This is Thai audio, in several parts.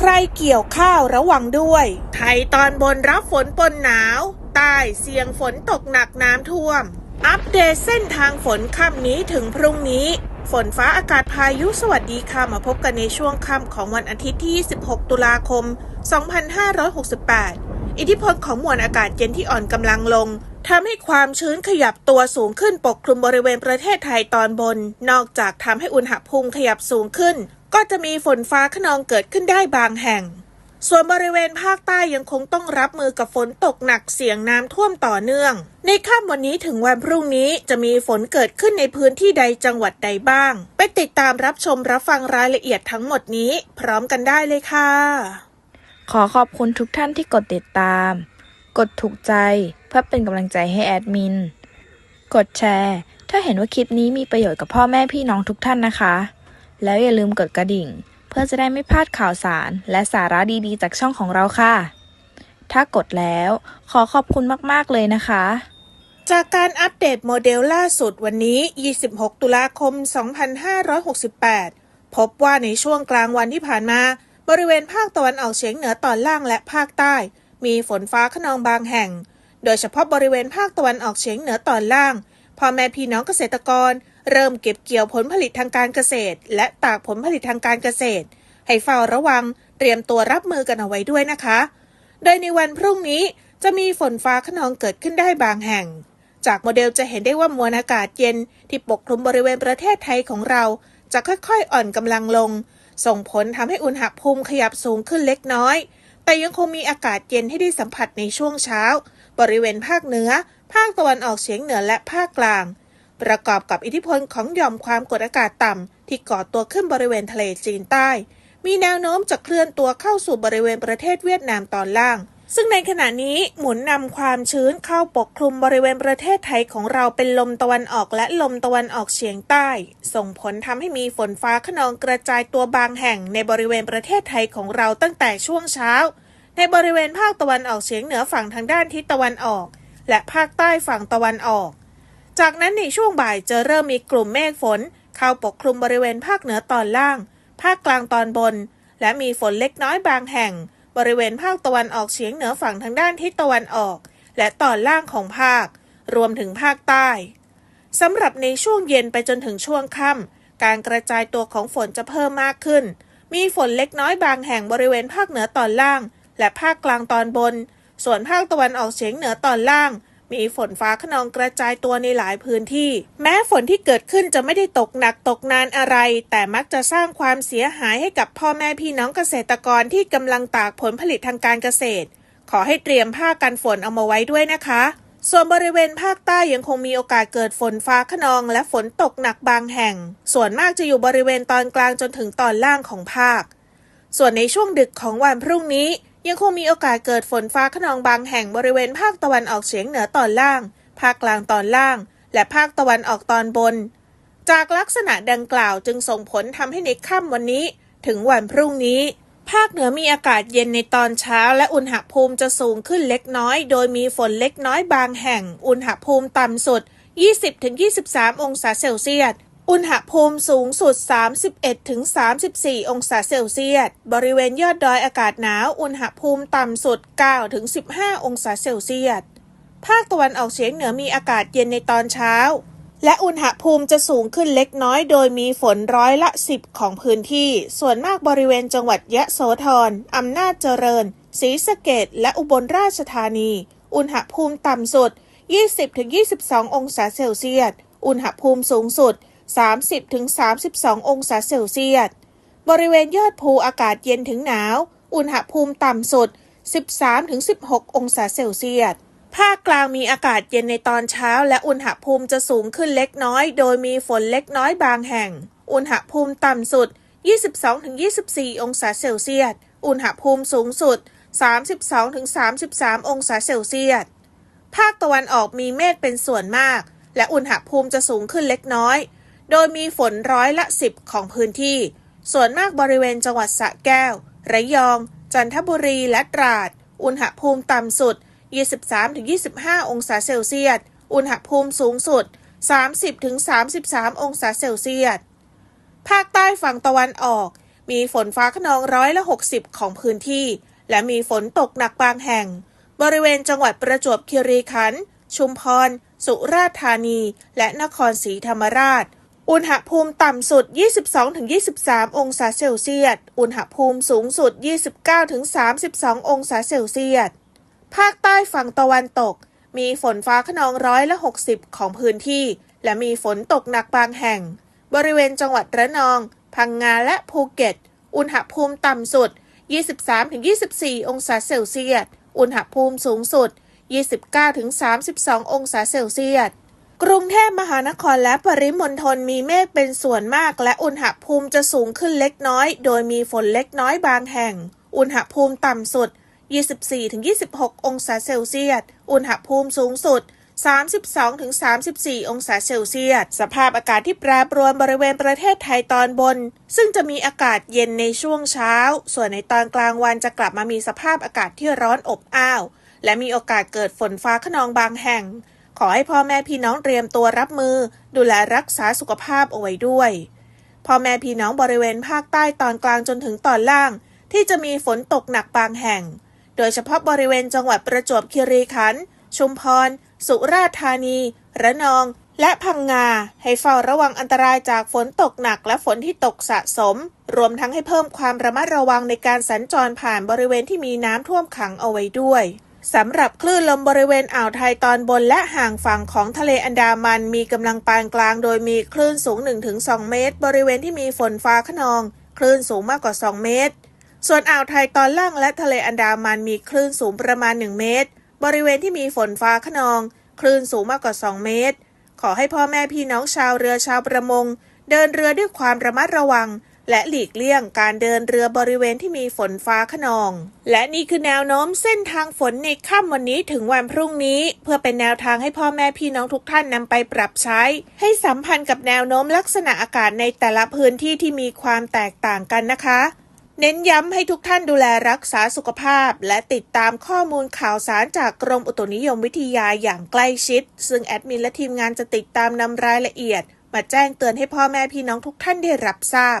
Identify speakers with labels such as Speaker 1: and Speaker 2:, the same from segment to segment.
Speaker 1: ใครเกี่ยวข้าวระวังด้วย ไทยตอนบนรับฝนปนหนาว ใต้เสี่ยงฝนตกหนักน้ำท่วม อัปเดตเส้นทางฝนค่ำนี้ถึงพรุ่งนี้ ฝนฟ้าอากาศพายุสวัสดีค่ะ มาพบกันในช่วงค่ำของวันอาทิตย์ที่26ตุลาคม 2568 อิทธิพลของมวลอากาศเย็นที่อ่อนกำลังลงทำให้ความชื้นขยับตัวสูงขึ้นปกคลุมบริเวณประเทศไทยตอนบน นอกจากทำให้อุณหภูมิขยับสูงขึ้น ก็จะมีฝนฟ้าขนองเกิดขึ้นได้บางแห่ง ส่วนบริเวณภาคใต้ยังคงต้องรับมือกับฝนตกหนักเสียงน้ำท่วมต่อเนื่อง ในค่ำวันนี้ถึงวันพรุ่งนี้จะมีฝนเกิดขึ้นในพื้นที่ใดจังหวัดใดบ้าง ไปติดตามรับชมรับฟังรายละเอียดทั้งหมดนี้ พร้อมกันได้เลยค่ะ
Speaker 2: ขอขอบคุณทุกท่านที่กดติดตาม กดถูกใจเพื่อเป็นกำลังใจให้แอดมิน กดแชร์ ถ้าเห็นว่าคลิปนี้มีประโยชน์กับพ่อแม่พี่น้องทุกท่านนะคะ แล้วอย่าลืมกดกระดิ่ง เพื่อจะได้ไม่พลาดข่าวสารและสาระดีๆ จากช่องของเราค่ะ ถ้ากดแล้วขอขอบคุณมากๆเลยนะคะ
Speaker 1: จากการอัปเดตโมเดลล่าสุดวันนี้ 26 ตุลาคม 2568 พบว่าในช่วงกลางวันที่ผ่านมา บริเวณภาคตะวันออกเฉียงเหนือตอนล่างและภาคใต้ มีฝนฟ้าขนองบางแห่ง โดยเฉพาะบริเวณภาคตะวันออกเฉียงเหนือตอนล่างพ่อแม่พี่น้องเกษตรกร เริ่มเก็บเกี่ยวผลผลิตทางการเกษตร และตากผลผลิตทางการเกษตร ให้เฝ้าระวังเตรียมตัวรับมือกันเอาไว้ด้วยนะคะ โดยในวันพรุ่งนี้จะมีฝนฟ้าขนองเกิดขึ้นได้บางแห่ง จากโมเดลจะเห็นได้ว่ามวลอากาศเย็นที่ปกคลุมบริเวณประเทศไทยของเรา จะค่อยๆ อ่อนกำลังลง ส่งผลทำให้อุณหภูมิขยับสูงขึ้นเล็กน้อย แต่ยังคงมีอากาศเย็นให้ได้สัมผัสในช่วงเช้า บริเวณภาคเหนือ ภาคตะวันออกเฉียงเหนือและภาคกลาง ประกอบกับอิทธิพลของหย่อมความกดอากาศต่ำ ที่ก่อตัวขึ้นบริเวณทะเลจีนใต้ มีแนวโน้มจะเคลื่อนตัวเข้าสู่บริเวณประเทศเวียดนามตอนล่าง ซึ่งในขณะนี้หมุนนำความชื้นเข้าปกคลุมบริเวณประเทศไทยของเราเป็นลมตะวันออกและลมตะวันออกเฉียงใต้ ส่งผลทำให้มีฝนฟ้าขนองกระจายตัวบางแห่งในบริเวณประเทศไทยของเราตั้งแต่ช่วงเช้า ในบริเวณภาคตะวันออกเฉียงเหนือฝั่งทางด้านทิศตะวันออก และภาคใต้ฝั่งตะวันออก จากนั้นในช่วงบ่ายจะเริ่มมีกลุ่มเมฆฝน เข้าปกคลุมบริเวณภาคเหนือตอนล่าง ภาคกลางตอนบน และมีฝนเล็กน้อยบางแห่ง บริเวณภาคตะวันออกเฉียงเหนือฝั่งทางด้านทิศตะวันออก และตอนล่างของภาค รวมถึงภาคใต้สำหรับในช่วงเย็นไปจนถึงช่วงค่ำการกระจายตัวของฝนจะเพิ่มมากขึ้น มีฝนเล็กน้อยบางแห่งบริเวณภาคเหนือตอนล่าง และภาคกลางตอนบน ส่วนภาคตะวันออกเฉียงเหนือตอนล่าง มีฝนฟ้าขนองกระจายตัวในหลายพื้นที่ แม้ฝนที่เกิดขึ้นจะไม่ได้ตกหนักตกนานอะไร แต่มักจะสร้างความเสียหายให้กับพ่อแม่พี่น้องเกษตรกรที่กำลังตากผลผลิตทางการเกษตร ขอให้เตรียมผ้ากันฝนเอามาไว้ด้วยนะคะ ส่วนบริเวณภาคใต้ยังคงมีโอกาสเกิดฝนฟ้าขนอง และฝนตกหนักบางแห่ง ส่วนมากจะอยู่บริเวณตอนกลางจนถึงตอนล่างของภาค ส่วนในช่วงดึกของวันพรุ่งนี้ ยังคงมีโอกาสเกิดฝนฟ้าขนองบางแห่งบริเวณภาคตะวันออกเฉียงเหนือตอนล่าง ภาคกลางตอนล่าง และภาคตะวันออกตอนบน จากลักษณะดังกล่าวจึงส่งผลทำให้ในค่ำวันนี้ ถึงวันพรุ่งนี้ ภาคเหนือมีอากาศเย็นในตอนเช้า และอุณหภูมิจะสูงขึ้นเล็กน้อย โดยมีฝนเล็กน้อยบางแห่ง อุณหภูมิต่ำสุด 20-23 องศาเซลเซียส อุณหภูมิสูงสุด 31-34 องศาเซลเซียส บริเวณยอดดอยอากาศหนาว อุณหภูมิต่ำสุด 9-15 องศาเซลเซียส ภาคตะวันออกเฉียงเหนือมีอากาศเย็นในตอนเช้า และอุณหภูมิจะสูงขึ้นเล็กน้อยโดยมีฝนร้อยละ 10 ของพื้นที่ ส่วนมากบริเวณจังหวัดยะโสธร อำนาจเจริญ ศรีสะเกดและอุบลราชธานี อุณหภูมิต่ำสุด 20-22 องศาเซลเซียส อุณหภูมิสูงสุด 30-32 องศาเซลเซียส บริเวณยอดภูอากาศเย็นถึงหนาว อุณหภูมิต่ำสุด 13-16 องศาเซลเซียส ภาคกลางมีอากาศเย็นในตอนเช้า และอุณหภูมิจะสูงขึ้นเล็กน้อย โดยมีฝนเล็กน้อยบางแห่ง อุณหภูมิต่ำสุด 22-24 องศาเซลเซียส อุณหภูมิสูงสุด 32-33 องศาเซลเซียส ภาคตะวันออกมีเมฆเป็นส่วนมาก และอุณหภูมิจะสูงขึ้นเล็กน้อย โดยมีฝนร้อยละ 10 ของพื้นที่ ส่วนมากบริเวณจังหวัดสระแก้ว ระยอง จันทบุรี และตราด อุณหภูมิต่ำสุด 23-25 องศาเซลเซียส อุณหภูมิสูงสุด 30-33 องศาเซลเซียส ภาคใต้ฝั่งตะวันออก มีฝนฟ้าขนองร้อยละ 60 ของพื้นที่ และมีฝนตกหนักบางแห่ง บริเวณจังหวัดประจวบคีรีขันธ์ ชุมพร สุราษฎร์ธานี และนครศรีธรรมราช อุณหภูมิต่ำสุด 22-23 องศาเซลเซียส อุณหภูมิสูงสุด 29-32 องศาเซลเซียส ภาคใต้ฝั่งตะวันตก มีฝนฟ้าขนองร้อยละ 60 ของพื้นที่ และมีฝนตกหนักบางแห่ง บริเวณจังหวัดระนอง พังงาและภูเก็ต อุณหภูมิต่ำสุด 23-24 องศาเซลเซียส อุณหภูมิสูงสุด 29-32 องศาเซลเซียส กรุงเทพมหานครและปริมณฑลมีเมฆเป็นส่วนมาก และอุณหภูมิจะสูงขึ้นเล็กน้อย โดยมีฝนเล็กน้อยบางแห่ง อุณหภูมิต่ำสุด 24-26 องศาเซลเซียส อุณหภูมิสูงสุด 32-34 องศาเซลเซียส สภาพอากาศที่แปรปรวนบริเวณประเทศไทยตอนบน ซึ่งจะมีอากาศเย็นในช่วงเช้า ส่วนในตอนกลางวันจะกลับมามีสภาพอากาศที่ร้อนอบอ้าว และมีโอกาสเกิดฝนฟ้าขนองบางแห่ง ขอให้พ่อแม่พี่น้องเตรียมตัวรับมือ ดูแลรักษาสุขภาพเอาไว้ด้วยพ่อแม่พี่น้องบริเวณภาคใต้ตอนกลางจนถึงตอนล่าง ที่จะมีฝนตกหนักบางแห่ง โดยเฉพาะบริเวณจังหวัดประจวบคีรีขันธ์ชุมพร สุราษฎร์ธานี ระนอง และพังงา ให้เฝ้าระวังอันตรายจากฝนตกหนักและฝนที่ตกสะสม รวมทั้งให้เพิ่มความระมัดระวังในการสัญจรผ่านบริเวณที่มีน้ำท่วมขังเอาไว้ด้วย สำหรับคลื่นลมบริเวณอ่าวไทยตอนบนและห่างฝั่งของทะเลอันดามันมีกำลังปานกลาง โดยมีคลื่นสูง 1-2 เมตร บริเวณที่มีฝนฟ้าขนอง คลื่นสูงมากกว่า 2 เมตร ส่วนอ่าวไทยตอนล่างและทะเลอันดามันมีคลื่นสูงประมาณ 1 เมตร บริเวณที่มีฝนฟ้าขนอง คลื่นสูงมากกว่า 2 เมตร ขอให้พ่อแม่พี่น้องชาวเรือชาวประมง เดินเรือด้วยความระมัดระวัง และหลีกเลี่ยงการเดินเรือบริเวณที่มีฝนฟ้าขนอง และนี่คือแนวโน้มเส้นทางฝนในค่ำวันนี้ถึงวันพรุ่งนี้ เพื่อเป็นแนวทางให้พ่อแม่พี่น้องทุกท่านนำไปปรับใช้ ให้สัมพันธ์กับแนวโน้มลักษณะอากาศในแต่ละพื้นที่ที่มีความแตกต่างกันนะคะ เน้นย้ำให้ทุกท่านดูแลรักษาสุขภาพ และติดตามข้อมูลข่าวสารจากกรมอุตุนิยมวิทยาอย่างใกล้ชิด ซึ่งแอดมินและทีมงานจะติดตามนำรายละเอียด มาแจ้งเตือนให้พ่อแม่พี่น้องทุกท่านได้รับทราบ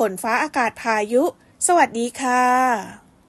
Speaker 1: ฝนฟ้าอากาศพายุ สวัสดีค่ะ